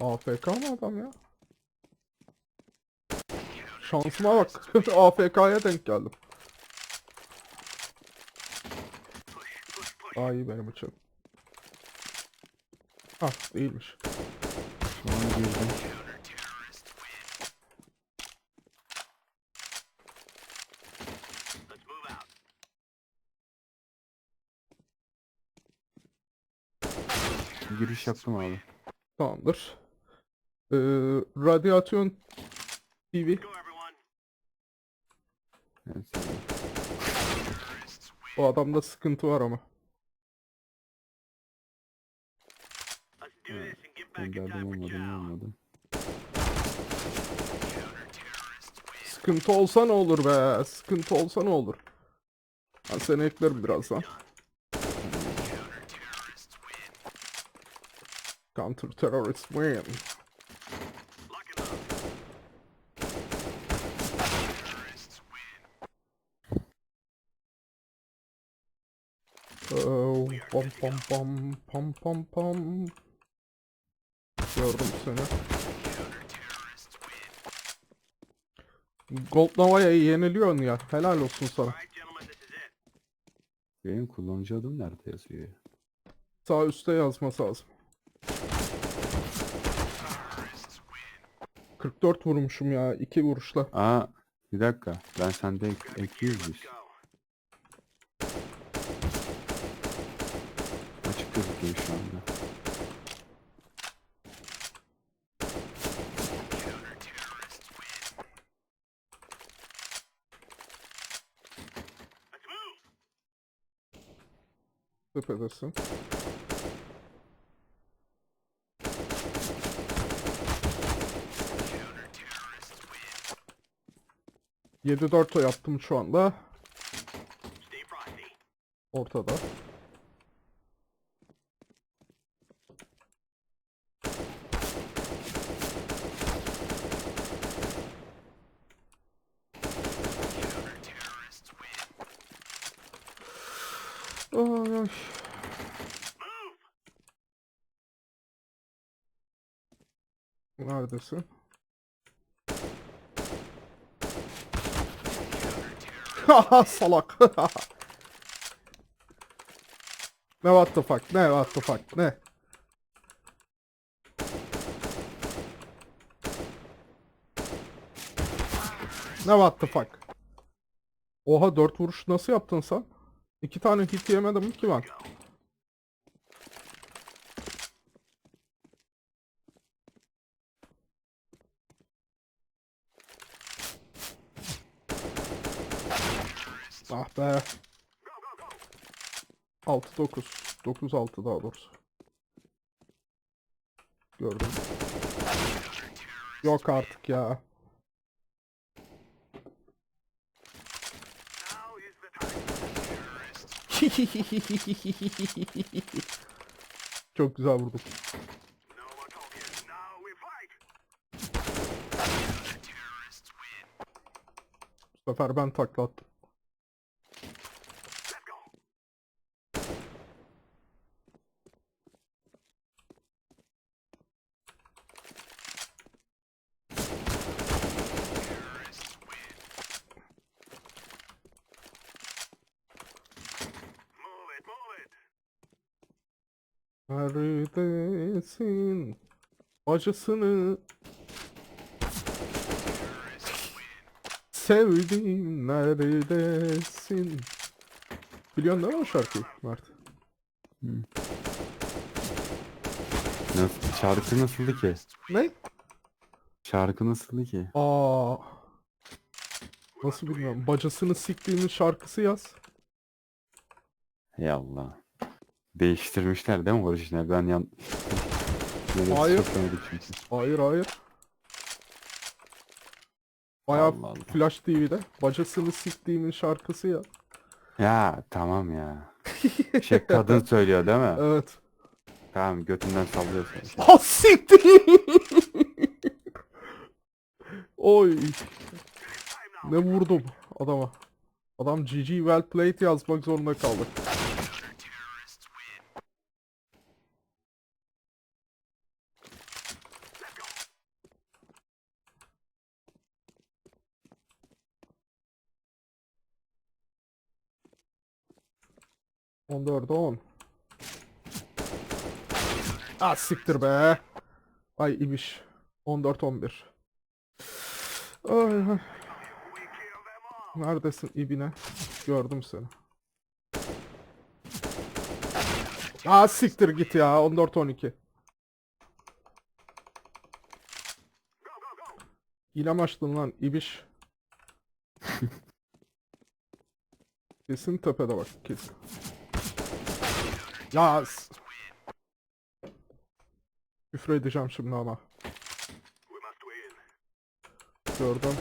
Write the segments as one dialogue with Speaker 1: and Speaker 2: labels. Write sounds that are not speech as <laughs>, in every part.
Speaker 1: AFK mı adam ya? Şansıma bak. <laughs> AFK'ya denk geldim. Daha iyi benim için. Ah değilmiş.
Speaker 2: Şu an girdim. Giriş yaptım abi.
Speaker 1: Tamamdır. Ee, radyasyon TV.
Speaker 2: Evet.
Speaker 1: O adamda sıkıntı var ama.
Speaker 2: Gönderdim olmadı ne olmadı.
Speaker 1: Sıkıntı olsa ne olur be? Sıkıntı olsa ne olur? Ben seni eklerim birazdan. Counter terrorist win. Oh, pam pam pam pam pam pam. Gördüm seni. Gold Nova'ya yeniliyorsun ya. Helal olsun sana.
Speaker 2: Benim kullanıcı adım nerede yazıyor ya?
Speaker 1: Sağ üstte yazması lazım. 44 vurmuşum ya. 2 vuruşla.
Speaker 2: Aa bir dakika. Ben sende ek, ek Açık gözüküyor şu anda.
Speaker 1: Süpersin. 7-4 yaptım şu anda. Ortada. Ay. Neredesin? <laughs> salak. <laughs> ne what the fuck? Ne what the fuck? Ne? Ne what the fuck? Oha 4 vuruş nasıl yaptın sen? İki tane hit yemedim ki ben. Ah be. 6 9 9 6 daha doğrusu. Gördüm. Yok artık ya. <laughs> Çok güzel vurdum. Bu sefer ben takla Neredesin? Acısını Sevdim neredesin? Biliyorsun değil mi o şarkıyı Mert?
Speaker 2: Nasıl, şarkı nasıldı ki?
Speaker 1: Ne?
Speaker 2: Şarkı nasıldı ki?
Speaker 1: Aa. Nasıl bilmiyorum. Bacasını siktiğinin şarkısı yaz.
Speaker 2: Hey Allah. Değiştirmişler değil mi orijinal? Ben yan... Neresi
Speaker 1: Hayır.
Speaker 2: çünkü.
Speaker 1: Hayır hayır. Bayağı
Speaker 2: Allah Allah.
Speaker 1: Flash TV'de. Bacasını siktiğimin şarkısı ya.
Speaker 2: Ya tamam ya. Şey kadın <laughs> söylüyor değil mi?
Speaker 1: Evet.
Speaker 2: Tamam götünden sallıyorsun.
Speaker 1: Ha <laughs> siktir. Oy. Ne vurdum adama. Adam GG well played yazmak zorunda kaldı. 14'e 10. Ah siktir be. Ay ibiş. 14 11. Ay, ay. Neredesin ibine? Gördüm seni. Aa siktir git ya 14 12. İlem açtın lan ibiş. <laughs> kesin tepede bak kesin. Ya s- Küfür edeceğim şimdi ama. Gördüm.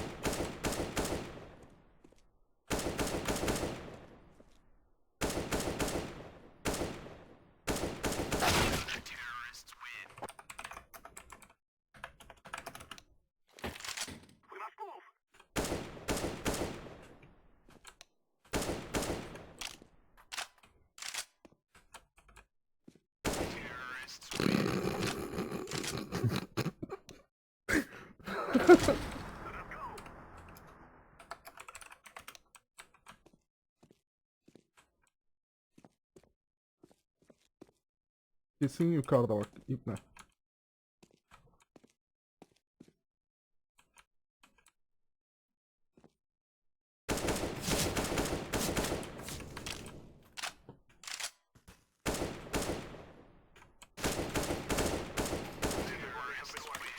Speaker 1: Kesin yukarıda bak İbne.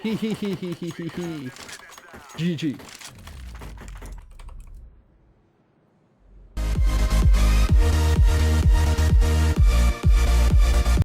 Speaker 1: Hee hee hee hee hee hee. GG.